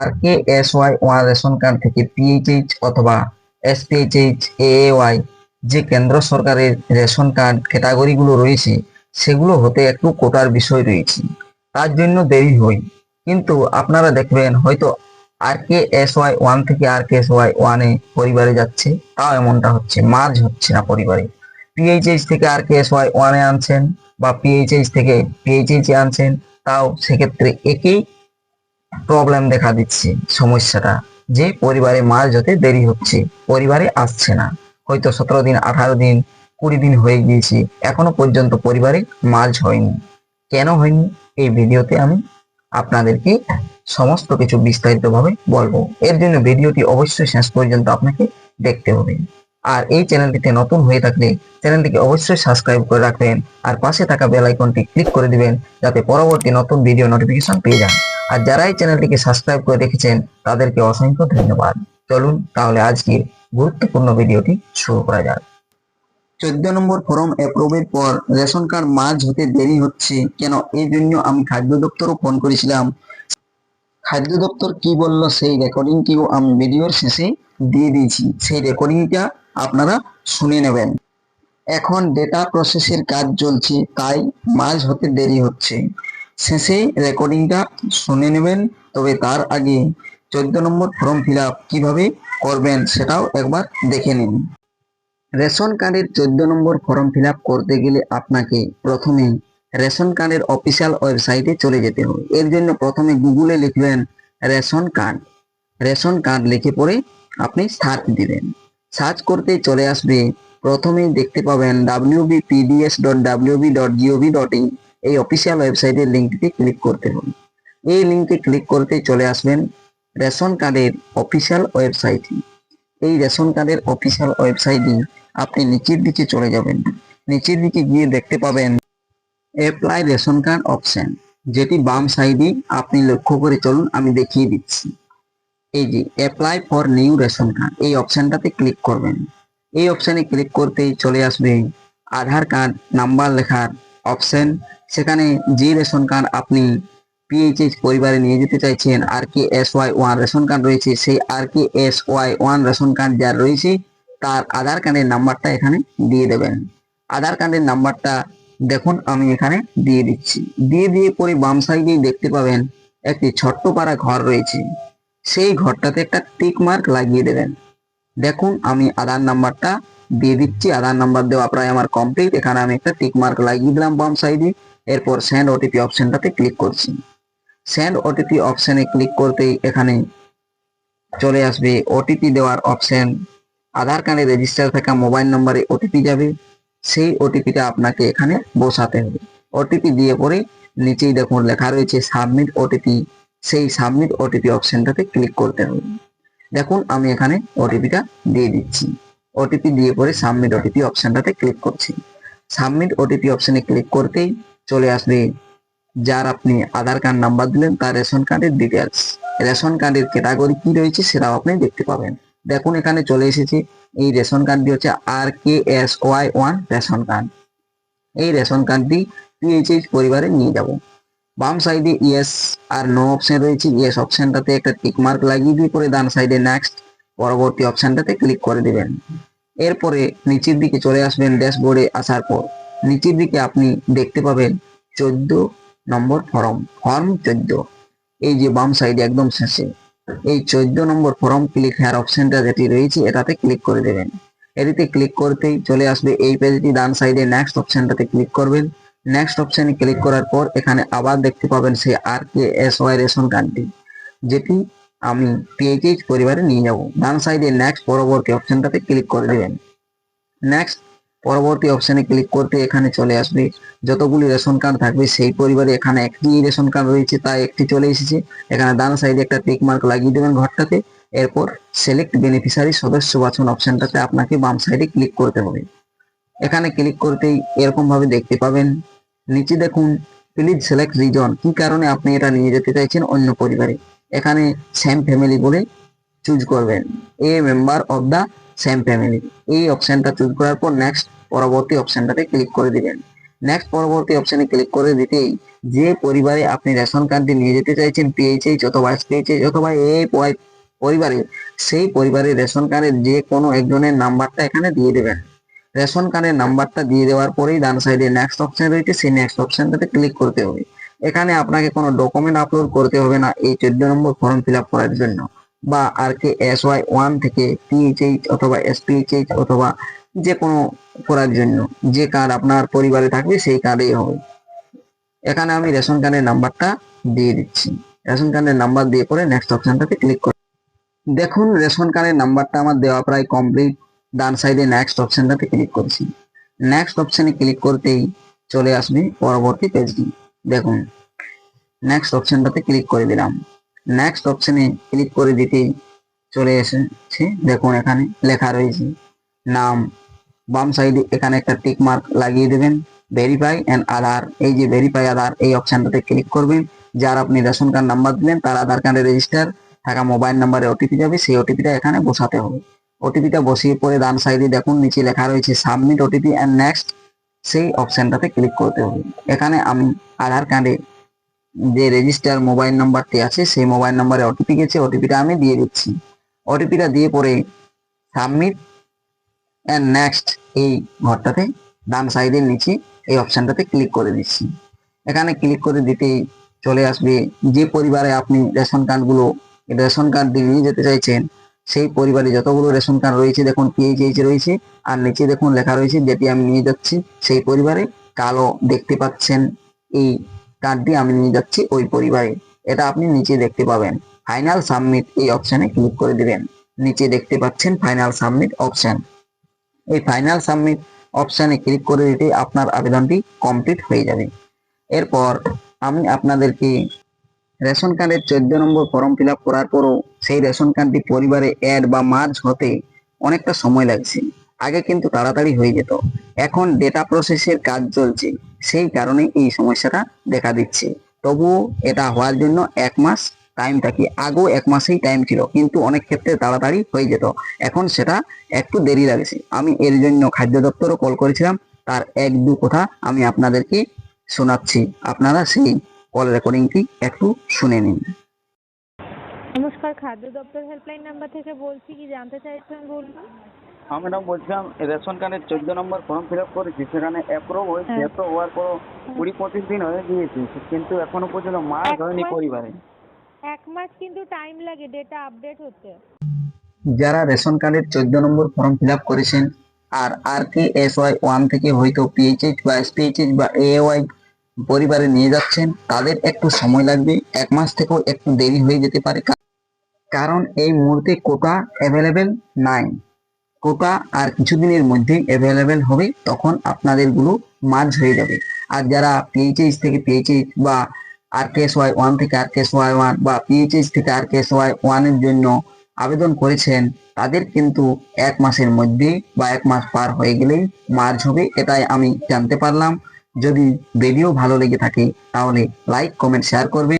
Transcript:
R K S Y one ration card থেকে PHH অথবা SPHH AAY যে কেন্দ্র সরকারের রেশন কার্ড ক্যাটাগরিগুলো রয়েছে, সেগুলো হতে একটু কোটার বিষয় রয়েছে। তার জন্য দেরি হয়। কিন্তু আপনারা দেখবেন হয়তো R K S Y one থেকে আর কে এস ওয়াই ওয়ানে পরিবারে যাচ্ছে, তাও এমনটা হচ্ছে, মার্জ হচ্ছে না পরিবারে। পিএইচএইচ থেকে আর কে এস ওয়াই ওয়ানে আনছেন বা পিএইচএইচ থেকে পিএইচএইচ এ আনছেন, তাও সেক্ষেত্রে একই প্রবলেম দেখা দিচ্ছে, সমস্যাটা। যে পরিবারে মার্জ হতে দেরি হচ্ছে, পরিবারে আসছে না। হয়তো সতেরো দিন, আঠারো দিন, কুড়ি দিন হয়ে গিয়েছে, এখনও পর্যন্ত পরিবারে মার্জ হয়নি। কেন হয়নি? এই ভিডিওতে আমি আপনাদেরকে সমস্ত কিছু বিস্তারিতভাবে বলব। এর জন্য ভিডিওটি অবশ্যই শেষ পর্যন্ত আপনাকে দেখতে হবে। আর এই চ্যানেলটিতে নতুন হয়ে থাকলে চ্যানেলটিকে অবশ্যই সাবস্ক্রাইব করে রাখবেন, আর পাশে থাকা বেল আইকনটি ক্লিক করে দিবেন, যাতে পরবর্তী নতুন ভিডিও নোটিফিকেশন পেয়ে যান। আর যারা এই চ্যানেলটিকে সাবস্ক্রাইব করে রেখেছেন, তাদেরকে অসংখ্য ধন্যবাদ। চলুন তাহলে আজকে গুরুত্বপূর্ণ ভিডিওটি শুরু করা যাক। চোদ্দ নম্বর ফর্ম অ্যাপ্রুভের পর রেশন কার্ড মার্জ হতে দেরি হচ্ছে, কেন? এই জন্য আমি খাদ্য দপ্তরও ফোন করেছিলাম। খাদ্য দপ্তর কি বলল সেই রেকর্ডিংটিও আমি ভিডিওর শেষে দিয়ে দিয়েছি। সেই রেকর্ডিংটা আপনারা শুনে নেবেন। এখন ডেটা প্রসেসের কাজ চলছে, তাই মার্জ হতে দেরি হচ্ছে। শেষে রেকর্ডিংটা শুনে নেবেন। তবে তার আগে চোদ্দ নম্বর ফর্ম ফিল আপ কীভাবে করবেন সেটাও একবার দেখে নিন। রেশন কার্ডের চোদ্দ নম্বর ফর্ম ফিল আপ করতে গেলে আপনাকে প্রথমে রেশন কার্ডের অফিসিয়াল ওয়েবসাইটে চলে যেতে হবে। এর জন্য প্রথমে গুগলে লিখবেন রেশন কার্ড। রেশন কার্ড লিখে পরে আপনি সার্চ দিবেন। সার্চ করতে চলে আসবে। প্রথমেই দেখতে পাবেন wbpds dot WB dot GOV dot in এই অফিসিয়াল ওয়েবসাইটের লিঙ্কটিতে ক্লিক করতে হবে। এই লিঙ্কে ক্লিক করতে চলে আসবেন রেশন কার্ডের অফিসিয়াল ওয়েবসাইটে এই রেশন কার্ডের অফিসিয়াল ওয়েবসাইটে আপনি নিচের দিকে চলে যাবেন। নিচের দিকে গিয়ে দেখতে পাবেন অ্যাপ্লাই রেশন কার্ড অপশন যেটি বাম সাইডে আপনি লক্ষ্য করে চলুন আমি দেখিয়ে দিচ্ছি। এই যে apply for new ration card, এই অপশনটাতে ক্লিক করবেন। এই অপশনে ক্লিক করতেই চলে আসবে আধার কার্ড নাম্বার লেখার অপশন সেখানে যে রেশন কার্ড আপনি পিএইচএইচ পরিবারে নিয়ে যেতে চাইছেন R K S Y one ration card রয়েছে, সেই R K S Y one ration card যার রয়েছে, তার আধার কার্ডের নাম্বারটা এখানে দিয়ে দেবেন। আধার কার্ডের নাম্বারটা দেখুন, আমি এখানে দিয়ে দিচ্ছি। দিয়ে দিয়ে পরে বাম সাইডেই দেখতে পাবেন, একটি ছোট্ট পাড়া ঘর রয়েছে। সেই ঘরটাতে একটা টিক মার্ক লাগিয়ে দেবেন। দেখুন, আমি আধার নাম্বারটা দিয়ে দিচ্ছি, আধার নাম্বার দেওয়া প্রায় আমার কমপ্লিট এখানে আমি একটা টিক মার্ক লাগিয়ে দিলাম বাম সাইডে এরপর সেন্ড ওটিপি অপশনটাতে ক্লিক করছি। সেন্ড ওটিপি অপশনে ক্লিক করতেই এখানে চলে আসবে ওটিপি দেওয়ার অপশন আধার কার্ডে রেজিস্টার থাকা মোবাইল নম্বরে ওটিপি যাবে। সেই ওটিপিটা আপনাকে এখানে বসাতে হবে। ওটিপি দিয়ে পরে নিচেই দেখুন লেখা রয়েছে সাবমিট ওটিপি সেই সাবমিট ওটিপি অপশনটাতে ক্লিক করতে হবে। দেখুন, আমি এখানে ওটিপিটা দিয়ে দিচ্ছি। ওটিপি দিয়ে পরে সাবমিট ওটিপি অপশনটাতে ক্লিক করছি। সাবমিট ওটিপি অপশনে ক্লিক করতেই চলে আসবে যার আপনি আধার কার্ড নাম্বার দিলেন, তার রেশন কার্ডের ডিটেলস রেশন কার্ডের ক্যাটাগরি কি রয়েছে সেটাও আপনি দেখতে পাবেন। দেখুন, এখানে চলে এসেছে, এই রেশন কার্ডটি হচ্ছে R K S Y one ration card এই রেশন কার্ডটি পিএইচএইচ পরিবারে নিয়ে যাব। বাম সাইডে ইয়েস আর নো অপশন রয়েছে। ইয়েস অপশনটাতে একটা টিক মার্ক লাগিয়ে দিয়ে পরে ডান সাইডে নেক্সট পরবর্তী অপশনটাতে ক্লিক করে দিবেন। এরপরে নিচের দিকে চলে আসবেন ড্যাশবোর্ডে আসার পর। নিচের দিকে আপনি দেখতে পাবেন চোদ্দ নম্বর ফর্ম ফর্ম চোদ্দ। এই যে বাম সাইডে একদম শেষে। এই চোদ্দ নম্বর ফর্ম ক্লিক হেয়ার অপশনটা যেটি রয়েছে, এটাতে ক্লিক করে দেবেন। এটিতে ক্লিক করতেই চলে আসবে এই পেজটি ডান সাইডে নেক্সট অপশনটাতে ক্লিক করবেন। নেক্সট অপশনে ক্লিক করার পর এখানে আবার দেখতে পাবেন সেই R K S Y ration কার্ডটি, যেটি আমি পিএইচএইচ পরিবারে নিয়ে যাব। ডান সাইডে নেক্সট পরবর্তী অপশনটাতে ক্লিক করে দেবেন। নেক্সট পরবর্তী অপশনে ক্লিক করতে এখানে চলে আসবে। যতগুলি রেশন কার্ড থাকবে, সেই পরিবারে এখানে একটি রেশন কার্ড রয়েছে তাই একটি চলে এসেছে। এখানে ডান সাইডে একটা টিক মার্ক লাগিয়ে দেবেন ঘরটাতে। এরপর সিলেক্ট বেনিফিশিয়ারি সদস্য বাছন অপশনটাতে আপনাকে বাম সাইডে ক্লিক করতে হবে। এখানে ক্লিক করতেই এরকম ভাবে দেখতে পাবেন। নিচে দেখুন প্লিজ সিলেক্ট রিজন কি কারণে আপনি এটা নিয়ে যেতে চাইছেন অন্য পরিবারে? এখানে সেম ফ্যামিলি বলে চুজ করবেন। A member of the same family এই অপশনটা চুজ করার পর নেক্সট পরবর্তী অপশনটাতে ক্লিক করে দিবেন। নেক্সট পরবর্তী অপশনে ক্লিক করে দিতেই যে পরিবারে আপনি রেশন কার্ডটি নিয়ে যেতে চাইছেন পিএইচএইচ অথবা এসপিএইচএইচ অথবা এই পরিবারে, সেই পরিবারের রেশন কার্ডের যে কোনো একজনের নাম্বারটা এখানে দিয়ে দেবেন। রেশন কার্ডের নাম্বারটা দিয়ে দেওয়ার পরেই ডান সাইডে নেক্সট অপশন রয়েছে, সেই নেক্সট অপশনটাতে ক্লিক করতে হবে। এখানে আপনাকে কোনো ডকুমেন্ট আপলোড করতে হবে না, এই চোদ্দ নম্বর ফর্ম ফিল করার জন্য। বা R K S Y one থেকে পিএইচএইচ অথবা এস এসপিএইচএইচ অথবা যে কোনো করার জন্য, যে কার্ড আপনার পরিবারে থাকবে সেই কার্ডেই হবে। এখানে আমি রেশন কার্ডের নাম্বারটা দিয়ে দিচ্ছি। রেশন কার্ডের নাম্বার দিয়ে পরে নেক্সট অপশনটাতে ক্লিক করে দেখুন, রেশন কার্ডের নাম্বারটা আমার দেওয়া প্রায় কমপ্লিট ডান সাইডে নেক্সট অপশনটাতে ক্লিক করছি। নেক্সট অপশনে ক্লিক করতেই চলে আসবে পরবর্তী পেজটি দেখুন নেক্সট অপশনটাতে ক্লিক করে দিলাম। নেক্সট অপশনে ক্লিক করে দিতেই চলে এসেছে। দেখুন, এখানে লেখা রয়েছে, নাম, বাম সাইডে এখানে একটা টিক মার্ক লাগিয়ে দেবেন ভেরিফাই অ্যান্ড আধার এই যে ভেরিফাই আধার এই অপশনটাতে ক্লিক করবেন। যার আপনি রেশন কার্ড নাম্বার দিলেন, তার আধার কার্ডে রেজিস্টার থাকা মোবাইল নাম্বারে ওটিপি যাবে, সেই ওটিপিটা এখানে বসাতে হবে। ওটিপিটা বসিয়ে পরে ডান সাইডে দেখুন, নিচে লেখা রয়েছে সাবমিট ওটিপি অ্যান্ড নেক্সট সেই অপশনটাতে ক্লিক করতে হবে। এখানে আমি আধার কার্ডে যে রেজিস্টার মোবাইল নাম্বারটি আছে, সেই মোবাইল নাম্বারে ওটিপি গেছে ওটিপিটা আমি দিয়ে দিচ্ছি। ওটিপিটা দিয়ে পরে সাবমিট অ্যান্ড নেক্সট এই ঘরটাতে ডান সাইডের নিচে এই অপশনটাতে ক্লিক করে দিচ্ছি। এখানে ক্লিক করে দিতেই চলে আসবে যে পরিবারে আপনি রেশন কার্ডগুলো রেশন কার্ড দিয়ে নিয়ে যেতে চাইছেন সেই পরিবারে যতগুলো রেশন কার্ড রয়েছে, দেখুন পিএইচএইচ রয়েছে, আর নিচে দেখুন লেখা রয়েছে যেটি আমি নিয়ে যাচ্ছি, সেই পরিবারে কালো দেখতে পাচ্ছেন, এই কার্ডটি আমি নিয়ে যাচ্ছি ওই পরিবারে। এটা আপনি নিচে দেখতে পাবেন। ফাইনাল সাবমিট এই অপশনে ক্লিক করে দিবেন। নিচে দেখতে পাচ্ছেন ফাইনাল সাবমিট অপশন এই ফাইনাল সাবমিট অপশনে ক্লিক করে দিতে আপনার আবেদনটি কমপ্লিট হয়ে যাবে। এরপর আমি আপনাদেরকে রেশন কার্ডের চোদ্দ নম্বর ফর্ম ফিল করার পরও সেই রেশন কার্ডটি পরিবারে অ্যাড বা মার্জ হতে অনেকটা সময় লাগছে। আগে কিন্তু তাড়াতাড়ি হয়ে যেত। এখন ডেটা প্রসেসের কাজ চলছে। সেই কারণে এই সমস্যাটা দেখা দিচ্ছে। তবুও এটা হওয়ার জন্য এক মাস টাইম থাকে। আগেও এক মাসেই টাইম ছিল, কিন্তু অনেক ক্ষেত্রে তাড়াতাড়ি হয়ে যেত। এখন সেটা একটু দেরি লাগছে। আমি এর জন্য খাদ্য দপ্তরও কল করেছিলাম। তার এক দু কথা আমি আপনাদেরকে শোনাচ্ছি। আপনারা সেই কল রেকর্ডিংটি একটু শুনে নিন। নমস্কার খাদ্য দপ্তর হেল্পলাইন নাম্বার থেকে বলছি কি জানতে চাইছেন বলুন? হ্যাঁ ম্যাডাম বলছিলাম রেশন কার্ডের চোদ্দ নম্বর ফর্ম ফিল আপ করেছি সেখানে অ্যাপ্রুভ হয়েছে হ্যাঁ। অ্যাপ্রুভ হওয়ার পর কুড়ি পঁচিশ দিন হয়ে গিয়েছে কিন্তু এখনও পর্যন্ত মাস হয়নি পরিবারে। এক মাস কিন্তু টাইম লাগে ডেটা আপডেট হতে। যারা রেশন কার্ডের চোদ্দ নম্বর ফর্ম ফিল আপ করেছেন আর R K S Y one থেকে হয়তো পিএইচএইচ বা এসপিএইচএইচ বা এওয়াই পরিবারে নিয়ে যাচ্ছেন, তাদের একটু সময় লাগবে, এক মাস থেকেও একটু দেরি হয়ে যেতে পারে। কারণ এই মুহূর্তে কোটা অ্যাভেলেবেল নাই। কোটা আর কিছুদিনের মধ্যেই অ্যাভেলেবেল হবে, তখন আপনাদেরগুলো মার্জ হয়ে যাবে। আর যারা পিএইচএইচ থেকে পিএইচএইচ বা R K S Y one থেকে R K S Y one বা পিএইচএইচ থেকে আর কে এস ওয়াই ওয়ানের জন্য আবেদন করেছেন, তাদের কিন্তু এক মাসের মধ্যে বা এক মাস পার হয়ে গেলেই মার্চ হবে, এটাই আমি জানতে পারলাম। যদি ভিডিও ভালো লেগে থাকে তাহলে লাইক কমেন্ট শেয়ার করবে।